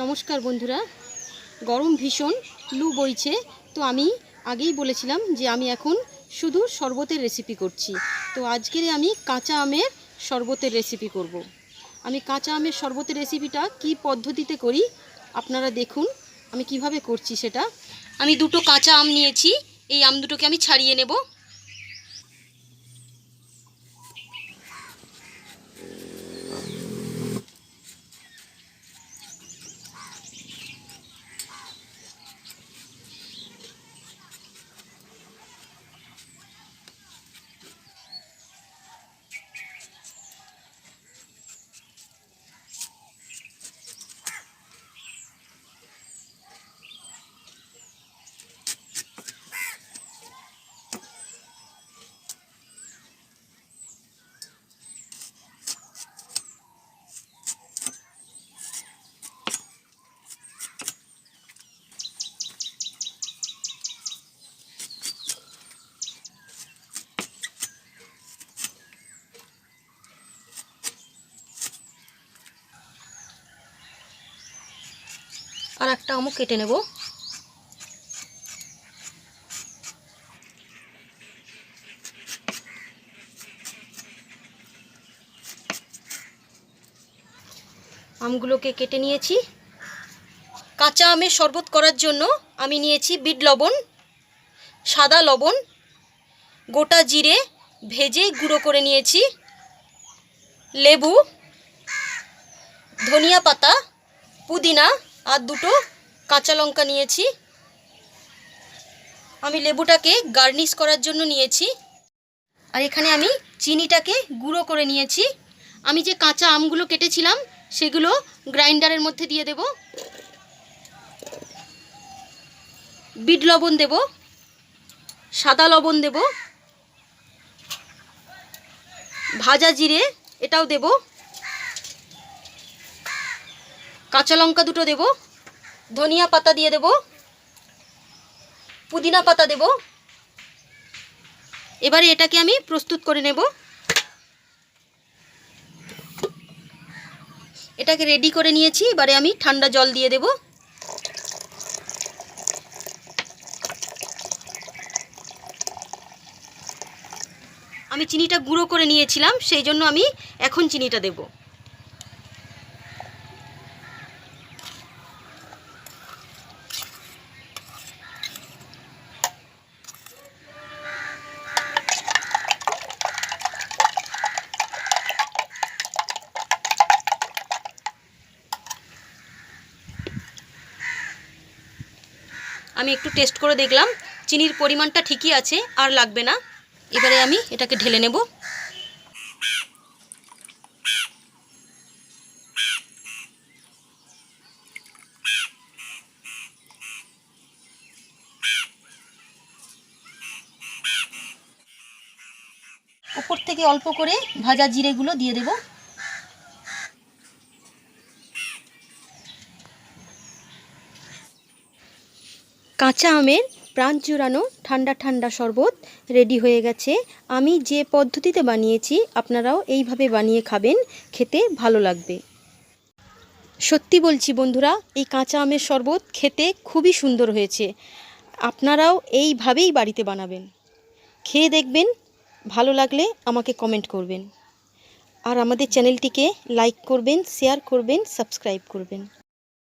নমস্কার বন্ধুরা। গরম ভীষণ, লু বইছে। তো আমি আগেই বলেছিলাম যে আমি এখন শুধু শরবতের রেসিপি করছি। তো আজকের আমি কাঁচা আমের শরবতের রেসিপি করব। আমি কাঁচা আমের শরবতের রেসিপিটা কি পদ্ধতিতে করি আপনারা দেখুন, আমি কীভাবে করছি সেটা। আমি দুটো কাঁচা আম নিয়েছি, এই আম দুটোকে আমি ছাড়িয়ে নেব। আর একটা আমও কেটে নেব। আমগুলোকে কেটে নিয়েছি। কাঁচা আমের শরবত করার জন্য আমি নিয়েছি বিট লবণ, সাদা লবণ, গোটা জিরে ভেজে গুঁড়ো করে নিয়েছি, লেবু, ধনিয়া পাতা, পুদিনা আর দুটো কাঁচা লঙ্কা নিয়েছি। আমি লেবুটাকে গার্নিশ করার জন্য নিয়েছি। আর এখানে আমি চিনিটাকে গুঁড়ো করে নিয়েছি। আমি যে কাঁচা আমগুলো কেটেছিলাম, সেগুলো গ্রাইন্ডারের মধ্যে দিয়ে দেব। বিট লবণ দেব, সাদা লবণ দেব, ভাজা জিরে এটাও দেব। কাঁচা লঙ্কা দুটো দেব, ধনিয়া পাতা দিয়ে দেব, পুদিনা পাতা দেব। এবারে এটাকে আমি প্রস্তুত করে নেব। এটাকে রেডি করে নিয়েছি, এবারে আমি ঠান্ডা জল দিয়ে দেব। আমি চিনিটা গুঁড়ো করে নিয়েছিলাম, সেই জন্য আমি এখন চিনিটা দেবো। আমি একটু টেস্ট করে দেখলাম। চিনির পরিমাণটা ঠিকই আছে, আর লাগবে না। এবারে আমি এটাকে ঢেলে নেব। উপর থেকে অল্প করে ভাজা জিরেগুলো দিয়ে দেবো। কাঁচা আমের প্রাণ জুড়ানো ঠান্ডা ঠান্ডা শরবত রেডি হয়ে গেছে। আমি যে পদ্ধতিতে বানিয়েছি, আপনারাও এইভাবে বানিয়ে খাবেন, খেতে ভালো লাগবে। সত্যি বলছি বন্ধুরা, এই কাঁচা আমের শরবত খেতে খুবই সুন্দর হয়েছে। আপনারাও এইভাবেই বাড়িতে বানাবেন। খেয়ে দেখবেন, ভালো লাগলে আমাকে কমেন্ট করবেন। আর আমাদের চ্যানেলটিকে লাইক করবেন শেয়ার করবেন সাবস্ক্রাইব করবেন।